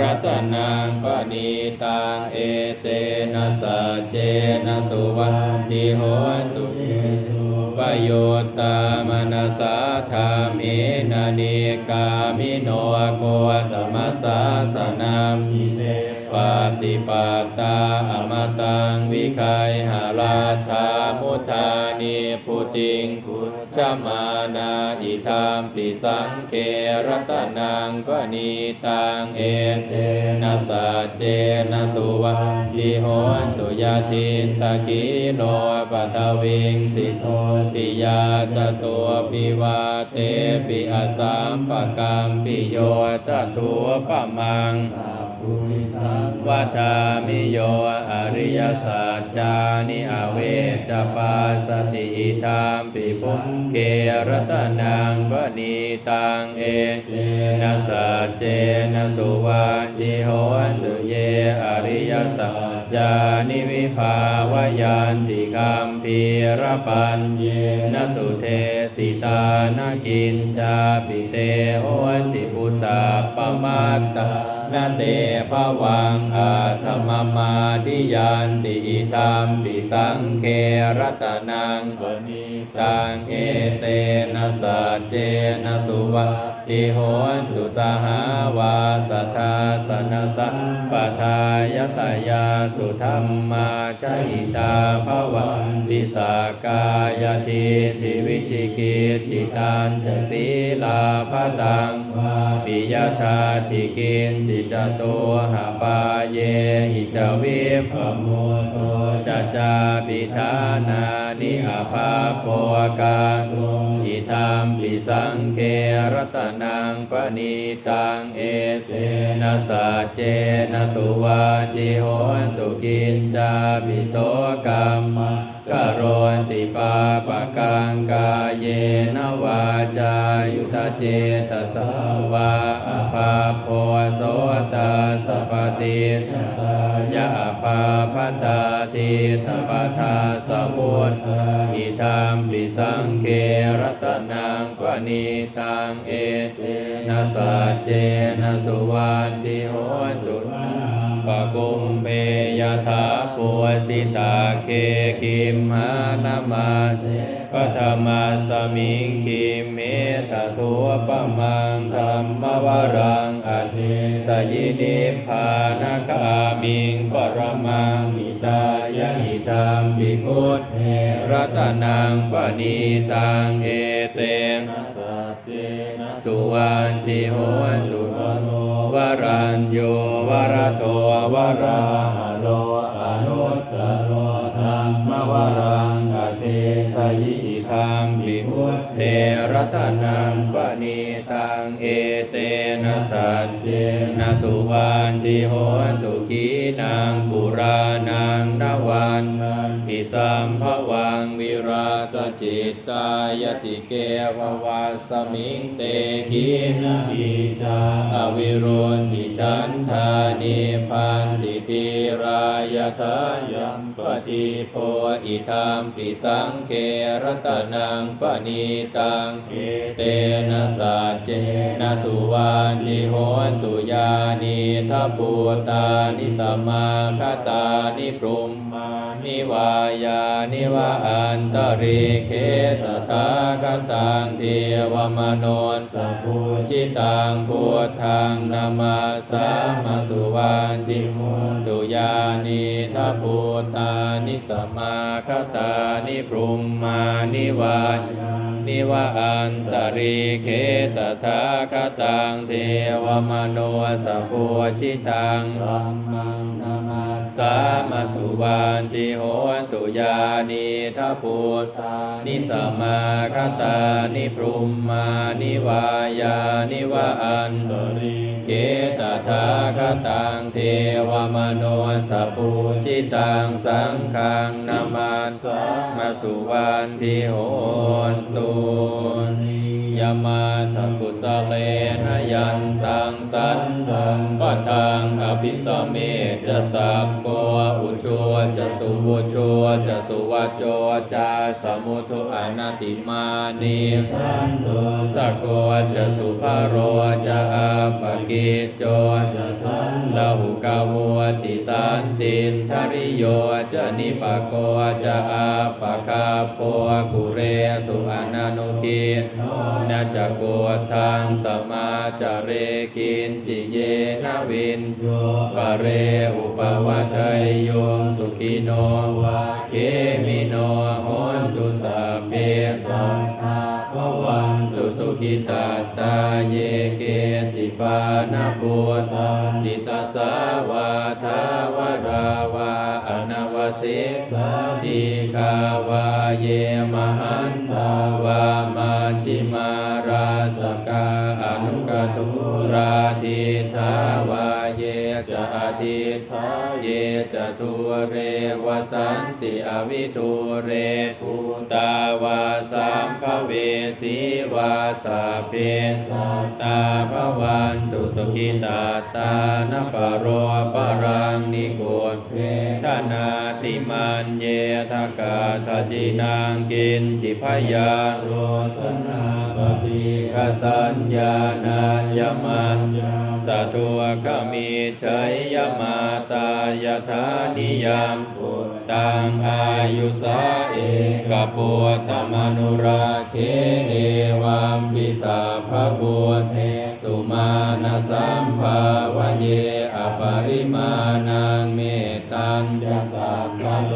รัตนังปณิตังเอเตนะสัจเจนะสุวัตติโหตุปโยตตามนัสาธามินานิกามิโนโกตมัสสาสนาม ปฏิปัตตาอมตังวิคัยหาราธามุทานิพุติงพุทธมานาอิธามปิสังเครตนังปณีตังเอเตนะสัจเจนะสุวัติโหตุยาตินตะกิโนปัทวิงสิโตสิยาจตัวปิวาเตปิอาสามปะกามปิโยตถัวปะมัง วัฏามิโยอริยสัจจานิอเวจปาสติอิธามปิภุเกรตนังปณีตังเอนะสัจเจนะสุวันติโหนตุเยอริยสัจจานิวิภาวยันติกัมพีรปันเยนะสุเทสิตานากินจาปิเตโหนติปุสาปมาตตานาเตภวังอาธรรมมาทิยันติอิธรรมปิสังเครัตนังปณิตังเอเตนะสัจเจนะสุวั ติโหนตุสหาวาสทาสนสัพปทายตยาสุธรรมาชิตาภวันติสากายทิทิวิจิกิจิตันจะศีลาภตังปิยธาทิกินจิจโตหาปาเยหิจวิภโมโตจจจาปิธานา นิอาภาโพกาอิธรรมปิสังเครตนังปณีตังเอเตนะสัจเจนะสุวันติโหตุกินจาปิโสกรรม กโรติปาปะกังกาเยนวาจายุทเจตสาวาอภาโพโสตาสปฏิยะภาพตาติตปทาสมุตอิธรรมปิสังเครตนังปณีตังเอเตนะสัจเจนะสุวันติโหตุปะกุมเป ถาปุสิตาเคคิมหานามาเสปัทมาสมิงคิมเมตทัวปะมังธรรมวรังอเทสยินิพพานคามิงปรมังหิตายะหิตามปิพุทธเทรัตนังปณีตังเอเตนสะเจนะสุวันติโหนตุ วรัญโยวรโทวราหโลอนุตตโรธรรมวรังอเทสยิ ธรรมปิพุทธเทรัตนังปณีตังเอเตนะสัจเจนะสุวันติโหตุขีนางปุรานังนวันติสัมภวังวิราตจิตตายติเกววัสมิงเตขีนาปิจาอวิรุณทิฉันทานิพันติทิรายทายัมปฏิโพอิธรรมปิสังเครตนังปณีตังเอเตนะสัจเจนะสุวันติโหตุยานิทัพปูตานิสมมาคตานิพรุมมานิวายานิวาอันตริเคตตาคตังเทวมโนสภูชิตังพุทธังนามาสามสุวันติโหตุยานิทัพปูตานิสมมาคตานิพรุมมานินิวานิวะอันตริเคตถาคตังเทวมโนสัพพชิตังรัมมังนามา สามาสุวันติโหตุยานิทัพุตตานิสมมาคตานิพรุมมานิวายานิวะอันตริเกตถาคตังเทวมโนสะพุชิตังสังฆังนามาสามาสุวันติโหตุ ยมาทกุสเลนะยันตังสันตังปะทังอภิสเมจะสัพโกอุชัวจะสุวุชัวจะสุวัจโจจะสมุทุอนาติมานีสกโกจะสุภาโรจะอาปกิจโจลาหุกาวติสันตินทริโยจะนิปโกจะอาปะคาโปกุเรสุอนานุคินาจะโกทังสมาจาเรกินจิเยนวินปะเรอุปวัตยโยสุขิโนเคมิโนโหนตุสัพเพสัตตาภวันตุสุขิตาตาเยเกจิปานาภูตจิตตสาวาทาวราวาอนาวสิสติคาวาเยมหัน มาชิมาราสกาอนุกตุราทิทาว จะอาทิทาเยจะตุเรวสันติอวิทุเรภูตาวาสัมภเวสีวาสาเพสัตตาภวันตุสุขิตาตานปโรปรังนิโกเพทนาติมันเยทกาทจินางกินจิพยาโรสนา ปฏิกสัญญาณัญญมันสัตุขมิชัยยมาตายถานิยามปุตตังอายุสาเอกปุตตมนุราเคเอวัมปิสาภพุทเทสุมาณสัมภาวะเยอปริมาณังเมตตัญจะสัพพะโล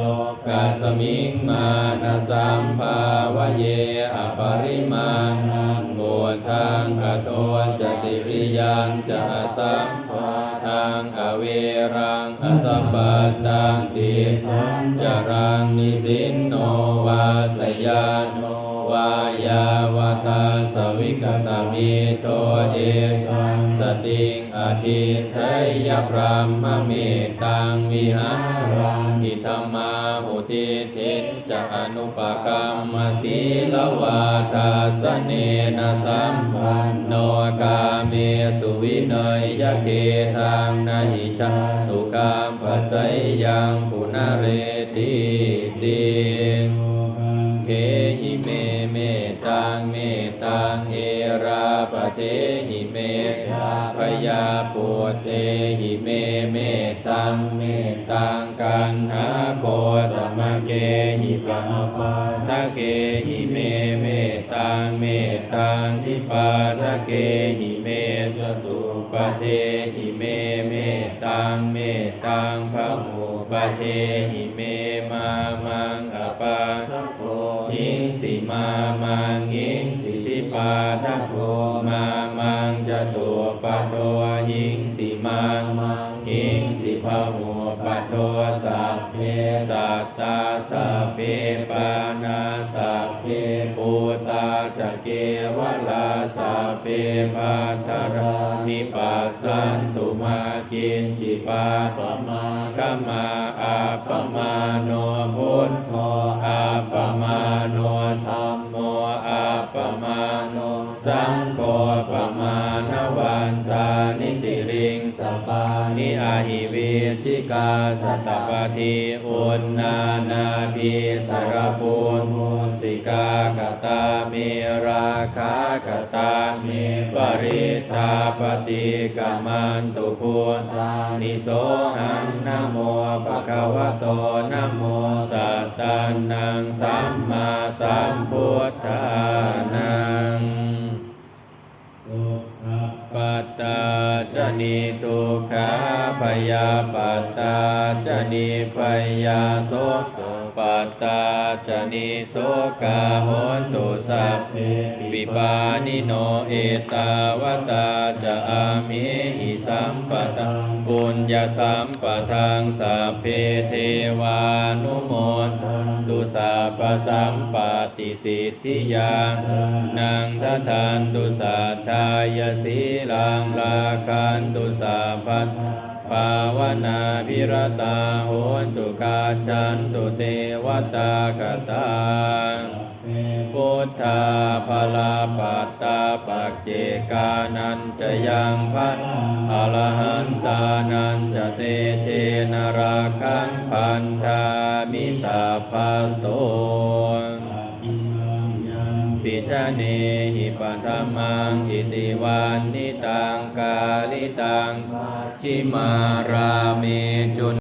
กาสมิงมาณสัมภาวะเยอปริมาณังโมทังคโตจติริยังจะสัมภาทังอเวรังอสัมปตังติทังจรังนิสินโนวาสยานโน วายาวตาสวิกตามิโตเอกังสติงอาทิไทยพรามเมตังวิหารังอิธรรมาหุทิทินจะอนุปกรรมสีลวาทาสเนนะสัมปันโนกาเมสุวินยยะเคทางนาหิชาตุกามปัสยยังปุนาเรติติายาปุตเตหิเมเมตังเมตังกันหาโคตมะเกหิปะปาทะเกหิเมเมตังเมตังทิปาทะเกหิเมจตุปะเทหิเมเมตังเมตังพะโมปะเทหิเมมามังอปาทะโกหิงสิมามังหิงสิทิปาทะโกมามัง ปะโตหิงสิมังหิงสิพะโมปะโตสัพเพสัตตาสัพเพปานาสัพเพปูตาจเกวลาสัพเพปัตตารานิปัสสันตุมากินจิปาปะมาคมาอาปมาโน สิริงสปานิอาหิวิชิกาสตตปฏิอุณนานาภิสารปูนมุสิกากตาเมราคากตาเมปริตาปฏิกามันตุพุทธานิโสหังนโมภะคะวะโตนโมสัตตานังสัมมาสัมพุทธ นิทุกขาพยาปัตตาจนิพยาโส ปัตตาจนิโสกาโหตุสัพเพปิปานิโนเอตาวตาจะอามิหิสัมปตะปุญญาสัมปทังสัพเพเทวานุโมทันตุสัพสัมปติสิทธิยานังทัทานตุสัทธายสีลังลาคันตุสัพพัท ภาวนาพิรตาโหนตุกาจันตุเทวตากตังพุทธาภลาปัตตาปัจเจกานันจะยังพันอรหันตานันจะเตเชนราคังพันธามิสัพพโส ชเนหิปัตมังอิติวันนิตังกาลิตังชิมารามจุน